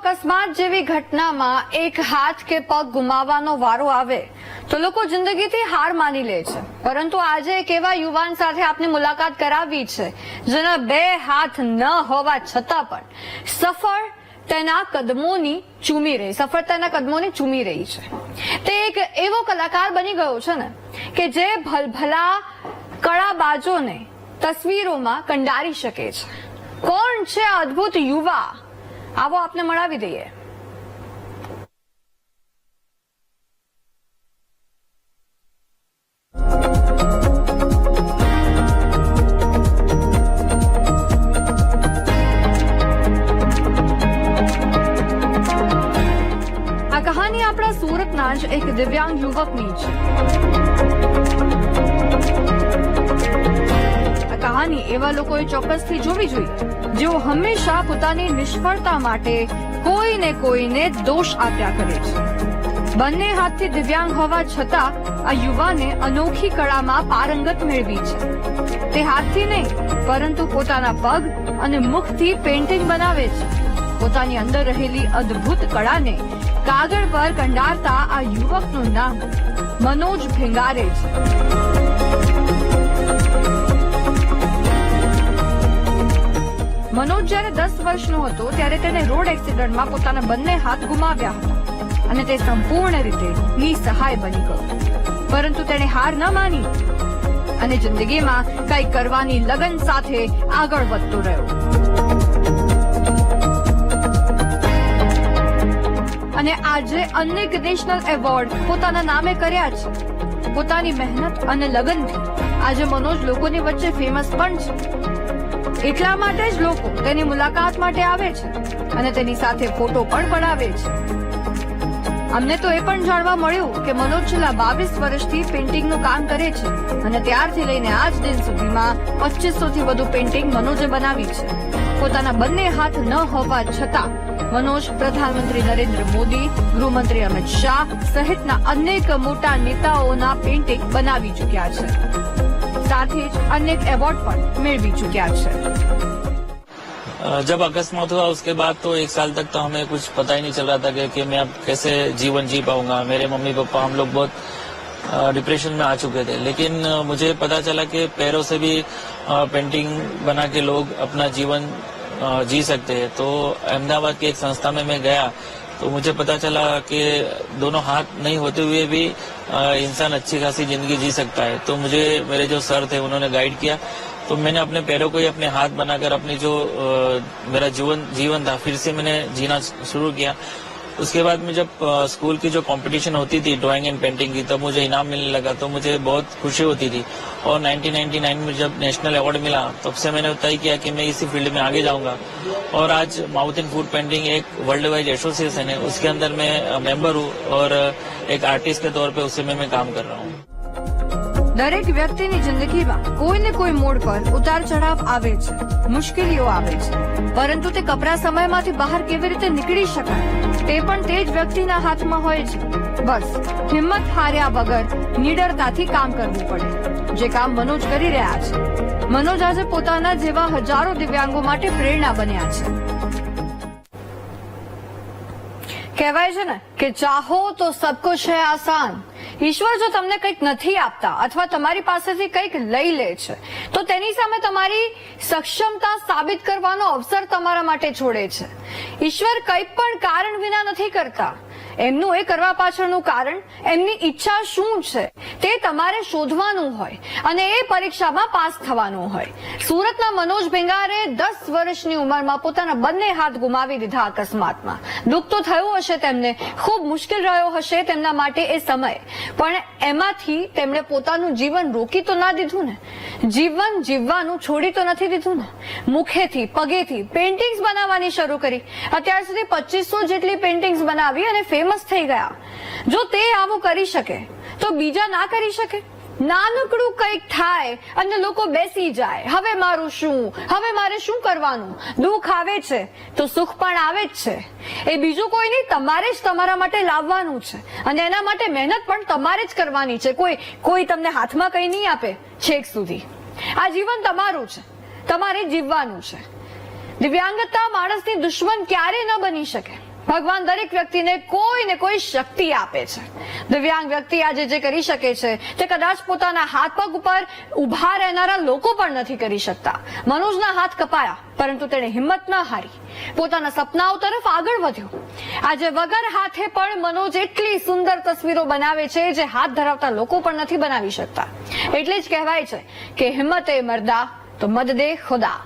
અકસ્માત જેવી ઘટનામાં એક હાથ કે પગ ગુમાવવાનો વારો આવે તો લોકો જિંદગીથી હાર માની લે છે. પરંતુ આજે એક એવા યુવાન સાથે આપને મુલાકાત કરાવી છે, જેના બે હાથ ન હોવા છતાં પણ સફળ તેના કદમોની ચૂમી રહી સફળતાના કદમોની ચૂમી રહી છે. તે એક એવો કલાકાર બની ગયો છે ને કે જે ભલભલા કળાબાજોને તસવીરોમાં કંડારી શકે છે. કોણ છે અદ્ભુત યુવા? આવો આપને મળાવી દઈએ. આ કહાની આપણા સુરતના જ એક દિવ્યાંગ યુવકની છે. આ કહાની એવા લોકોએ ચોક્કસથી જોવી જોઈએ જેઓ હંમેશા પોતાની નિષ્ફળતા માટે કોઈને કોઈને દોષ આપ્યા કરે છે. બંને હાથથી દિવ્યાંગ હોવા છતાં આ યુવાને અનોખી કળામાં પારંગત મેળવી છે. તે હાથથી નહીં, પરંતુ પોતાના પગ અને મુખથી પેઇન્ટિંગ બનાવે છે. પોતાની અંદર રહેલી અદ્ભુત કળાને કાગળ પર કંડારતા આ યુવકનું નામ મનોજ ભેંગારે છે. મનોજ જ્યારે દસ વર્ષનો હતો, ત્યારે તેને રોડ એક્સિડન્ટમાં પોતાના બંને હાથ ગુમાવ્યા હતા અને તે સંપૂર્ણ રીતે નિસહાય બની ગયો. પરંતુ તેણે હાર ન માની અને જિંદગીમાં કંઈક કરવાની લગન સાથે આગળ વધતો રહ્યો. અને આજે અનેક નેશનલ એવોર્ડ પોતાના નામે કર્યા છે. પોતાની મહેનત અને લગનથી આજે મનોજ લોકોની વચ્ચે ફેમસ પણ છે. એટલા માટે જ લોકો તેની મુલાકાત માટે આવે છે અને તેની સાથે ફોટો પણ પડાવે છે. અમને તો એ પણ જાણવા મળ્યું કે મનોજ છેલ્લા બાવીસ વર્ષથી પેઇન્ટિંગનું કામ કરે છે અને ત્યારથી લઈને આજ દિન સુધીમાં પચીસો થી વધુ પેઇન્ટિંગ મનોજે બનાવી છે. પોતાના બંને હાથ ન હોવા છતાં મનોજ, પ્રધાનમંત્રી નરેન્દ્ર મોદી, ગૃહમંત્રી અમિત શાહ સહિતના અનેક મોટા નેતાઓના પેઇન્ટિંગ બનાવી ચૂક્યા છે. સાથે જ અનેક એવોર્ડ પણ મેળવી ચૂક્યા છે अ, जब अकस्मात हुआ उसके बाद तो एक साल तक तो हमें कुछ पता ही नहीं चल रहा था कि, कि मैं अब कैसे जीवन जी पाऊंगा मेरे मम्मी पापा हम लोग बहुत अ, डिप्रेशन में आ चुके थे लेकिन अ, मुझे पता चला कि पैरों से भी अ, पेंटिंग बना के लोग अपना जीवन अ, जी सकते हैं तो अहमदाबाद की एक संस्था में मैं गया तो मुझे पता चला कि दोनों हाथ नहीं होते हुए भी इंसान अच्छी खासी ज़िंदगी जी सकता है। तो मुझे मेरे जो सर थे उन्होंने गाइड किया। तो मैंने अपने पैरों को ही अपने हाथ बनाकर अपनी जो आ, मेरा जीवन जीवन था फिर से मैंने जीना शुरू किया। उसके बाद में जब स्कूल की जो कंपटीशन होती थी ड्राइंग एंड पेंटिंग की तब मुझे इनाम मिलने लगा तो मुझे बहुत खुशी होती थी। और 1999 में जब नेशनल अवार्ड मिला, तब से मैंने तय किया कि मैं इसी फ़ील्ड में आगे जाऊँगा। और आज माउथ एंड फ़ूड पेंटिंग एक वर्ल्ड वाइड एसोसिएशन है, उसके अंदर मैं मेंबर हूँ और एक आर्टिस्ट के तौर पर उससे मैं काम कर रहा हूँ। દરેક વ્યક્તિની જિંદગીમાં કોઈ ને કોઈ મોડ પર ઉતાર ચઢાવ આવે છે, મુશ્કેલીઓ આવે છે. પરંતુ તે કપરા સમયમાંથી બહાર કેવી રીતે નીકળી શકાય, તે પણ તે જ વ્યક્તિના હાથમાં હોય છે. બસ, હિંમત હાર્યા વગર નિડરતાથી કામ કરવું પડે. જે કામ મનોજ કરી રહ્યા છે. મનોજ આજે પોતાના જેવા હજારો દિવ્યાંગો માટે પ્રેરણા બન્યા છે. કહેવાય છે ને કે ચાહો તો સબ है આસાન. ઈશ્વર જો તમને કંઈક નથી આપતા અથવા તમારી પાસેથી કંઈક લઈ લે છે, તો તેની સામે તમારી સક્ષમતા સાબિત કરવાનો અવસર તમારા માટે છોડે છે. ઈશ્વર કંઈ પણ કારણ વિના નથી કરતા. એમનું એ કરવા પાછળનું કારણ, એમની ઈચ્છા શું છે, તે તમારે શોધવાનું હોય અને એ પરીક્ષામાં પાસ થવાનું હોય. સુરતના મનોજ ભેંગારે દસ વર્ષની ઉંમરમાં પોતાના બંને હાથ ગુમાવી દીધા અકસ્માતમાં. દુઃખ તો થયું હશે તેમને, ખૂબ મુશ્કેલ રહ્યો હશે તેમના માટે એ સમય. પણ એમાંથી તેમણે પોતાનું જીવન રોકી તો ના દીધું ને? જીવન જીવવાનું છોડી તો નથી દીધું ને? મુખેથી, પગેથી પેઇન્ટિંગ્સ બનાવવાની શરૂ કરી. અત્યાર સુધી પચીસો જેટલી પેઇન્ટિંગ્સ બનાવી અને ફેમસ થઈ ગયા. જો તે આવું કરી શકે, તો બીજા ના કરી શકે? નાનકડું કંઈક થાય અને લોકો બેસી જાય. હવે મારું શું? હવે મારે શું કરવાનું? દુઃખ આવે છે, તો સુખ પણ આવે જ છે. એ બીજું કોઈ નહીં, તમારે જ તમારા માટે લાવવાનું છે. અને એના માટે મહેનત પણ તમારે જ કરવાની છે. કોઈ કોઈ તમને હાથમાં કંઈ નહીં આપે છેક સુધી. આ જીવન તમારું છે. તમારે જીવવાનું છે. દિવ્યાંગતા માણસની દુશ્મન ક્યારે ન બની શકે? ભગવાન દરેક વ્યક્તિને કોઈ ને કોઈ શક્તિ આપે છે. દિવ્યાંગ વ્યક્તિ આજે જે કરી શકે છે, તે કદાચ પોતાના હાથ પગ ઉપર ઊભા રહેનારા લોકો પણ નથી કરી શકતા. મનોજના હાથ કપાયા, પરંતુ તેણે હિંમત ન હારી. પોતાના સપનાઓ તરફ આગળ વધ્યો. આજે વગર હાથે પણ મનોજ એટલી સુંદર તસવીરો બનાવે છે જે હાથ ધરાવતા લોકો પણ નથી બનાવી શકતા. એટલે જ કહેવાય છે કે હિંમતે મરદા, તો મદદે ખુદા.